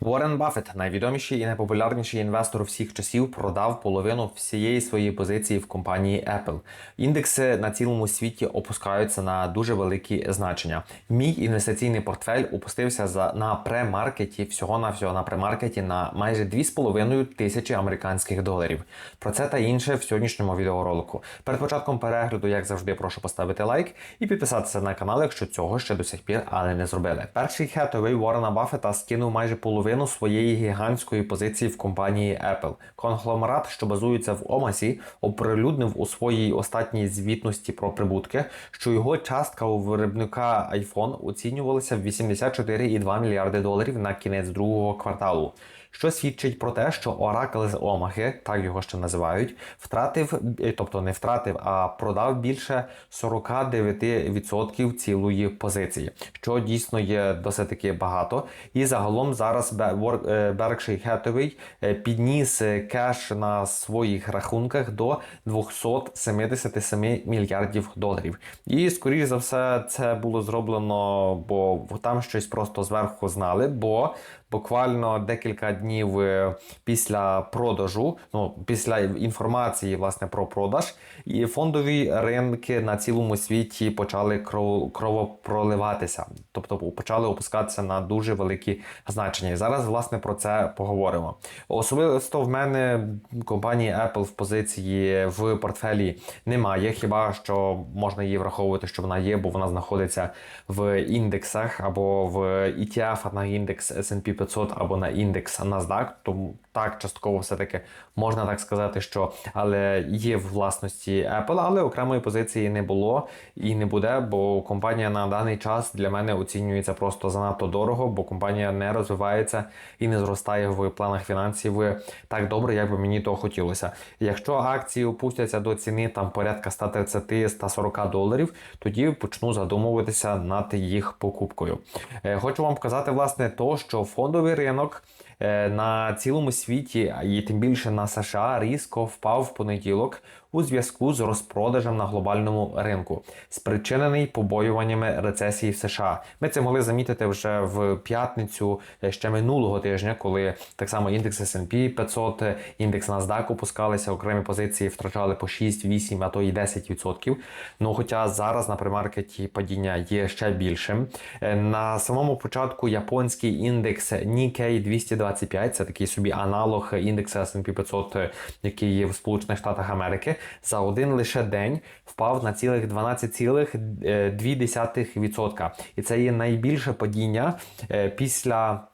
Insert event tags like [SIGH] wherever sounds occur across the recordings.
Уоррен Баффет, найвідоміший і найпопулярніший інвестор всіх часів, продав половину всієї своєї позиції в компанії Apple. Індекси на цілому світі опускаються на дуже великі значення. Мій інвестиційний портфель опустився за на премаркеті всього на всього на премаркеті на майже 2,5 тисячі американських доларів. Про це та інше в сьогоднішньому відеоролику. Перед початком перегляду, як завжди, прошу поставити лайк і підписатися на канал, якщо цього ще до сих пір але не зробили. Перший хетовий Уоррена Баффета скинув майже половину своєї гігантської позиції в компанії Apple. Конгломерат, що базується в Омасі, оприлюднив у своїй остатній звітності про прибутки, що його частка у виробника iPhone оцінювалася в 84,2 мільярди доларів на кінець другого кварталу. Що свідчить про те, що Оракл з Омахи, так його ще називають, втратив, е, тобто не втратив, а продав більше 49% цілої позиції, що дійсно є досить таки багато. І загалом зараз Berkshire Hathaway е, підніс е, кеш на своїх рахунках до 277 мільярдів доларів. І скоріш за все, це було зроблено, бо там щось просто зверху знали, бо буквально декілька днів е, після продажу, ну після інформації власне про продаж, і фондові ринки на цілому світі почали кров, кровопроливатися, тобто почали опускатися на дуже великі значення. І зараз власне про це поговоримо. Особисто в мене компанії Apple в позиції в портфелі немає, хіба що можна її враховувати, що вона є, бо вона знаходиться в індексах або в ETF на індекс S&P 500 або на індекс NASDAQ, тому так частково все-таки можна так сказати, що але є в власності Apple, але окремої позиції не було і не буде, бо компанія на даний час для мене оцінюється просто занадто дорого, бо компанія не розвивається і не зростає в планах фінансів так добре, як би мені того хотілося. Якщо акції опустяться до ціни там порядка 130-140 доларів, тоді почну задумуватися над їх покупкою. Е, Хочу вам показати власне то, що фондовий ринок е, на цілому світі, і тим більше на США, різко впав в понеділок у зв'язку з розпродажем на глобальному ринку, спричинений побоюваннями рецесії в США. Ми це могли замітити вже в п'ятницю е, ще минулого тижня, коли так само індекс S&P 500, е, індекс NASDAQ опускалися, окремі позиції втрачали по 6, 8, а то і 10%. Ну хоча зараз на примаркеті падіння є ще більшим. Е, На самому початку японський індекс Nikkei 225, це такий собі аналог індексу S&P 500, е, який є в Сполучених Штатах Америки, за один лише день впав на цілих 12,2%. І це є найбільше падіння е, після.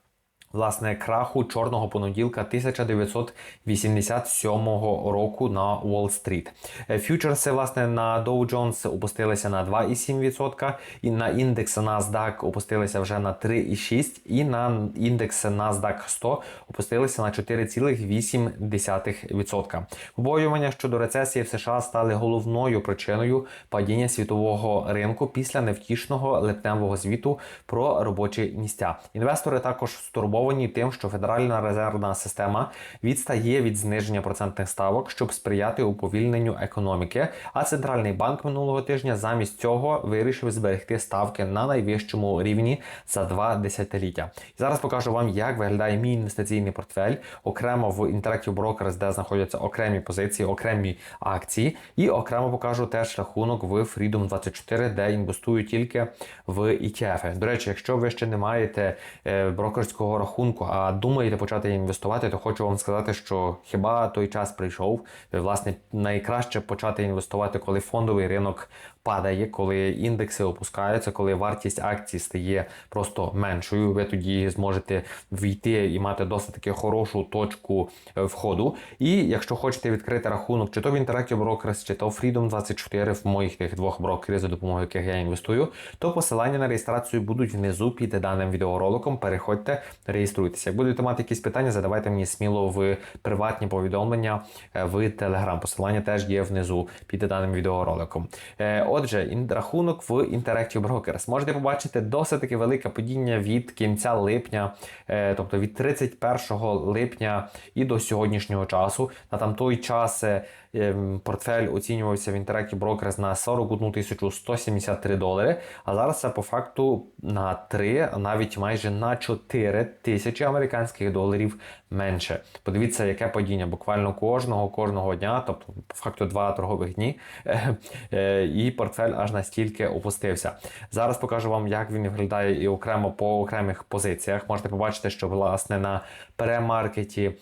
Власне, краху чорного понеділка 1987 року на Уолл-стріт. Е, Фьючерси, власне, на Dow Jones опустилися на 2,7%, і на індекс NASDAQ опустилися вже на 3,6%, і на індекс NASDAQ 100 опустилися на 4,8%. Побоювання щодо рецесії в США стали головною причиною падіння світового ринку після невтішного липневого звіту про робочі місця. Інвестори також стурбовані тим, що Федеральна резервна система відстає від зниження процентних ставок, щоб сприяти уповільненню економіки. А центральний банк минулого тижня замість цього вирішив зберегти ставки на найвищому рівні за два десятиліття. І зараз покажу вам, як виглядає мій інвестиційний портфель окремо в Interactive Brokers, де знаходяться окремі позиції, окремі акції, і окремо покажу теж рахунок в Freedom 24, де інвестую тільки в ETF. До речі, якщо ви ще не маєте е, брокерського рахунку, а думаєте почати інвестувати, то хочу вам сказати, що хіба той час прийшов. Власне, найкраще почати інвестувати, коли фондовий ринок падає, коли індекси опускаються, коли вартість акцій стає просто меншою. Ви тоді зможете війти і мати досить таки хорошу точку е, входу. І якщо хочете відкрити рахунок, чи то в Interactive Brokers, чи то Freedom 24 в моїх тих двох брокерів, за допомогою яких я інвестую, то посилання на реєстрацію будуть внизу під даним відеороликом. Переходьте, реєструйтеся. Як будете мати якісь питання, задавайте мені сміло в приватні повідомлення е, в Telegram. Посилання теж є внизу під даним відеороликом. Отже, рахунок в Interactive Brokers. Можете побачити досить таки велике падіння від кінця липня, е, тобто від 31 липня і до сьогоднішнього часу. На там той час е, портфель оцінювався в Interactive Brokers на 41 тисячу 173 долари, а зараз це по факту на 3, а навіть майже на 4 тисячі американських доларів менше. Подивіться, яке падіння буквально кожного кожного дня, тобто по факту два торгових дні, е, е, і портфель аж настільки опустився. Зараз покажу вам, як він виглядає і окремо по окремих позиціях. Можете побачити, що власне на премаркеті.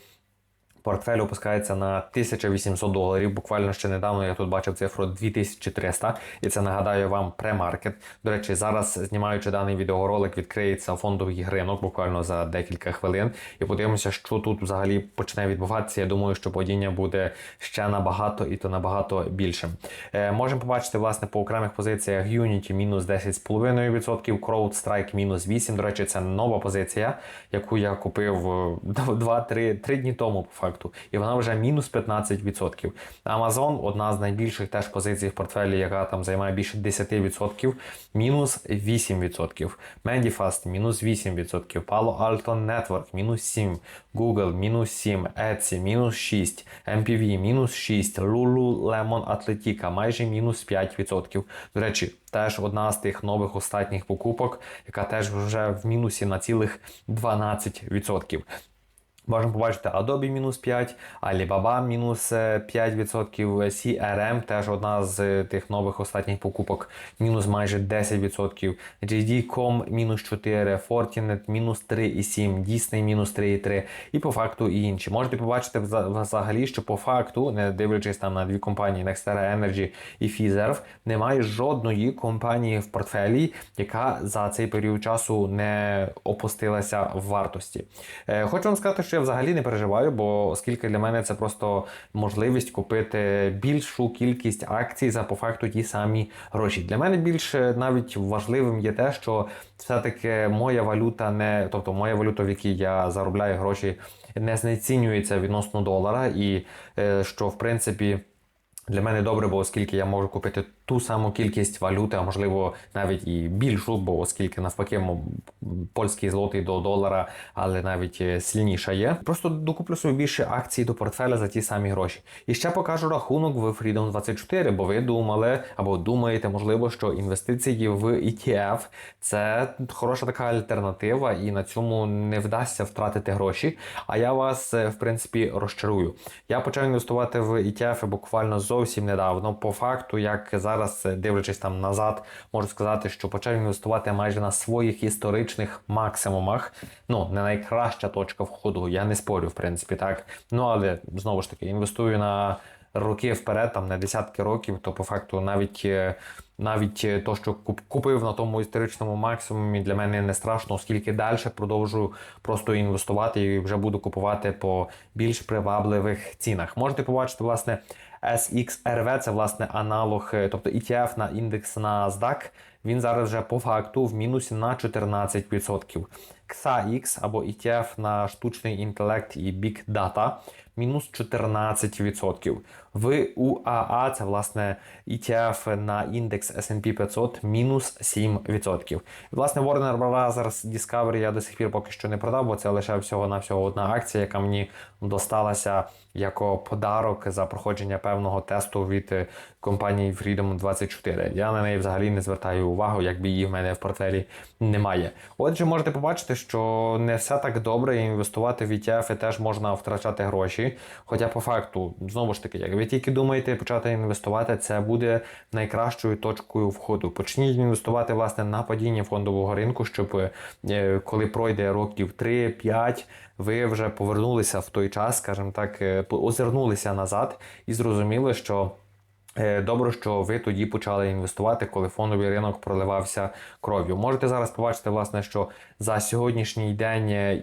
Портфель опускається на 1800 доларів. Буквально ще недавно я тут бачив цифру 2300, і це нагадаю вам премаркет. До речі, зараз знімаючи даний відеоролик, відкриється фондовий ринок буквально за декілька хвилин. І подивимося, що тут взагалі почне відбуватися. Я думаю, що падіння буде ще набагато і то набагато більшим. Е, можемо побачити власне по окремих позиціях Unity мінус 10,5%, CrowdStrike мінус 8%. До речі, це нова позиція, яку я купив [LAUGHS] 2-3 дні тому по факту і вона вже мінус 15%. Amazon одна з найбільших теж позицій в портфелі, яка там займає більше 10%, мінус 8%. Medifast мінус 8%, Palo Alto Network мінус 7%, Google мінус 7%, Etsy мінус 6%, MPV мінус 6%, Lululemon Athletica майже мінус 5%. До речі, теж одна з тих нових остатніх покупок, яка теж вже в мінусі на цілих 12%. Можемо побачити Adobe мінус 5, Alibaba мінус 5%, CRM теж одна з тих нових останніх покупок, мінус майже 10%, JD.com мінус 4, Fortinet мінус 3,7, Disney мінус 3,3 і по факту і інші. Можете побачити взагалі, що по факту, не дивлячись там на дві компанії Nextera Energy і Fizerv, немає жодної компанії в портфелі, яка за цей період часу не опустилася в вартості. Е, хочу вам сказати, що я взагалі не переживаю, бо оскільки для мене це просто можливість купити більшу кількість акцій за по факту ті самі гроші. Для мене більш навіть важливим є те, що все-таки моя валюта не, тобто моя валюта, в якій я заробляю гроші, не знецінюється відносно долара, і е, що в принципі. Для мене добре, бо оскільки я можу купити ту саму кількість валюти, а можливо навіть і більшу, бо оскільки навпаки польський злотий до долара, але навіть е, сильніша є. Просто докуплю собі більше акцій до портфеля за ті самі гроші. І ще покажу рахунок в Freedom 24, бо ви думали або думаєте, можливо, що інвестиції в ETF це хороша така альтернатива, і на цьому не вдасться втратити гроші. А я вас, е, в принципі, розчарую. Я почав інвестувати в ETF буквально зовсім недавно. По факту, як зараз е, дивлячись там назад, можу сказати, що почав інвестувати майже на своїх історичних максимумах. Ну, не найкраща точка входу, я не спорю, в принципі, так. Ну, але знову ж таки, інвестую на роки вперед, там на десятки років, то по факту навіть. е, Навіть е, то, що купив на тому історичному максимумі, для мене не страшно, оскільки далі продовжую просто інвестувати і вже буду купувати по більш привабливих цінах. Можете побачити, власне, SXRV, це власне аналог, е, тобто ETF на індекс на NASDAQ, він зараз вже по факту в мінусі на 14%. XAX або ETF на штучний інтелект і Big Data мінус 14%. В УАА це власне ETF на індекс S&P 500 мінус 7%. І, власне, Warner Bros. Discovery я до сих пір поки що не продав, бо це лише всього-навсього одна акція, яка мені досталася як подарок за проходження певного тесту від е, компанії Freedom 24. Я на неї взагалі не звертаю увагу, якби її в мене в портфелі немає. Отже, можете побачити, що не все так добре інвестувати в ETF теж можна втрачати гроші. Хоча по факту, знову ж таки, як ви тільки думаєте почати інвестувати, це буде найкращою точкою входу. Почніть інвестувати власне на падіння фондового ринку, щоб е, коли пройде років 3-5, ви вже повернулися в той час, скажімо так, е, озирнулися назад і зрозуміли, що. Е, Добре, що ви тоді почали інвестувати, коли фондовий ринок проливався кров'ю. Можете зараз побачити, власне, що за сьогоднішній день е,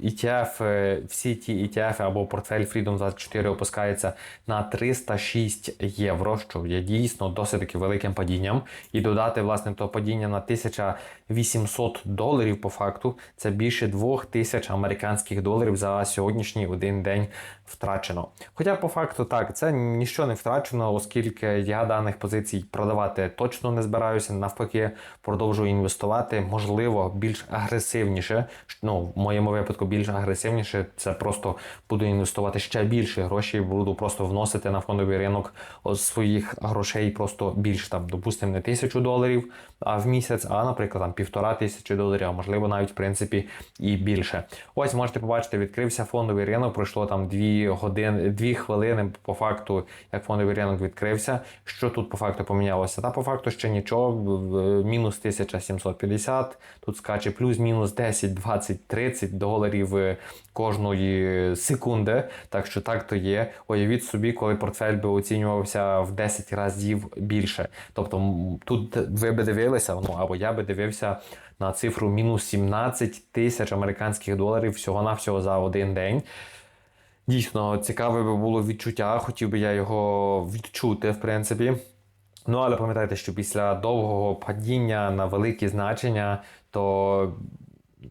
ETF, е, всі ті ETF або портфель Freedom 24 опускається на 306 євро, що є дійсно досить таки великим падінням. І додати власне то падіння на 1800 доларів по факту це більше 2000 американських доларів за сьогоднішній один день втрачено. Хоча по факту так, це нічого не втрачено, оскільки оскільки я даних позицій продавати точно не збираюся. Навпаки, продовжую інвестувати, можливо, більш агресивніше. Ну, в моєму випадку більш агресивніше. Це просто буду інвестувати ще більше грошей, буду просто вносити на фондовий ринок своїх грошей просто більш там, допустимо, не тисячу доларів а в місяць, а, наприклад, там півтора тисячі доларів, а можливо навіть в принципі і більше. Ось можете побачити, відкрився фондовий ринок. Пройшло там дві години, дві хвилини по факту, як фондовий ринок відкрився. Що тут по факту помінялося? Та по факту ще нічого. Мінус 1750, тут скаче плюс-мінус 10, 20, 30 доларів е, кожної секунди. Так що так то є. Уявіть собі, коли портфель би оцінювався в 10 разів більше. Тобто тут ви би дивилися, ну або я би дивився на цифру мінус 17 тисяч американських доларів всього-навсього за один день. Дійсно, цікаве би було відчуття, хотів би я його відчути, в принципі. Ну, але пам'ятайте, що після довгого падіння на великі значення, то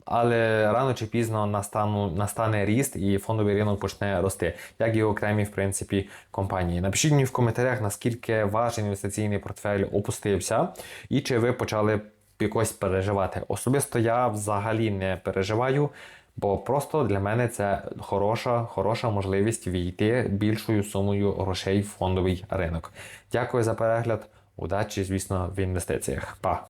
але рано чи пізно настану, настане ріст і фондовий ринок почне рости, як і окремі, в принципі, компанії. Напишіть мені в коментарях, наскільки ваш інвестиційний портфель опустився, і чи ви почали якось переживати. Особисто я взагалі не переживаю. Бо просто для мене це хороша, хороша можливість війти більшою сумою грошей в фондовий ринок. Дякую за перегляд. Удачі, звісно, в інвестиціях. Па!